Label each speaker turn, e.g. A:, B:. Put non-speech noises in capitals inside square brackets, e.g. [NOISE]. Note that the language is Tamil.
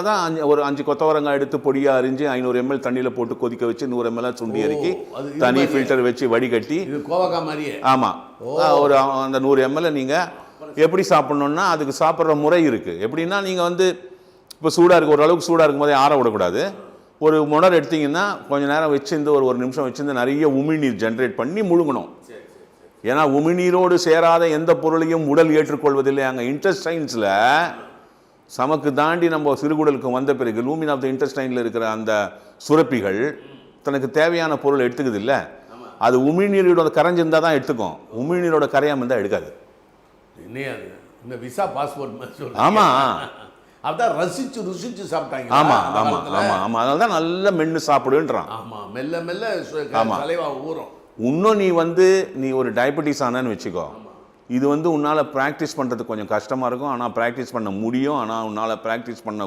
A: அதான் அஞ்சு ஒரு அஞ்சு கொத்தவரங்காய் எடுத்து பொடியாக அரிஞ்சு ஐநூறு எம்எல் தண்ணியில் போட்டு கொதிக்க வச்சு நூறு எம்எல் சுண்டி இறக்கி தனி. ஃபில்டர் வச்சு வடிகட்டி.
B: கோவக்காய் மாதிரியே?
A: ஆமாம் ஒரு அந்த நூறு எம்எல் நீங்கள் எப்படி சாப்பிட்ணுன்னா அதுக்கு சாப்பிட்ற முறை இருக்குது எப்படின்னா நீங்கள் வந்து இப்போ சூடாக இருக்கு ஓரளவுக்கு சூடாக இருக்கும் போதே ஆற விடக்கூடாது. ஒரு முனர் எடுத்தீங்கன்னா கொஞ்ச நேரம் வச்சிருந்து ஒரு ஒரு நிமிஷம் வச்சிருந்து நிறைய உமிழ்நீர் ஜென்ரேட் பண்ணி முழுங்கணும். ஏன்னா உமிழ்நீரோடு சேராத எந்த பொருளையும் உடல் ஏற்றுக்கொள்வதில்லை. அங்கே இன்டெஸ்டைன்ஸில் சமக்கு தாண்டி நம்ம சிறுகுடலுக்கு வந்த பிறகு லூமின் ஆஃப் த இன்டெஸ்டைனில் இருக்கிற அந்த சுரப்பிகள் தனக்கு தேவையான பொருள் எடுத்துக்குது இல்லை அது உமிழ்நீரோட கரைஞ்சிருந்தா தான் எடுத்துக்கும் உமிழ்நீரோட கரையாமல் இருந்தால் எடுக்காது.
B: இந்த விசா பாஸ்போர்ட் மாதிரி சொல்றீங்க.
A: ஆமா. [LAUGHS]
B: அதான் ரசிச்சு ருசிச்சு சாப்பிட்டாங்க.
A: ஆமாம் ஆமாம் ஆமாம் ஆமாம் அதனால தான் நல்ல மென்று சாப்பிடுன்றான்.
B: ஆமா மெல்ல மெல்ல சு-
A: ஆமா.
B: சலைவா ஊறும்.
A: இன்னும் நீ வந்து நீ ஒரு டயபெட்டிஸ் ஆனன்னு வச்சுக்கோ. இது வந்து உன்னால் ப்ராக்டிஸ் பண்ணுறது கொஞ்சம் கஷ்டமாக இருக்கும். ஆனால் ப்ராக்டிஸ் பண்ண முடியும். ஆனால் உன்னால் ப்ராக்டிஸ் பண்ண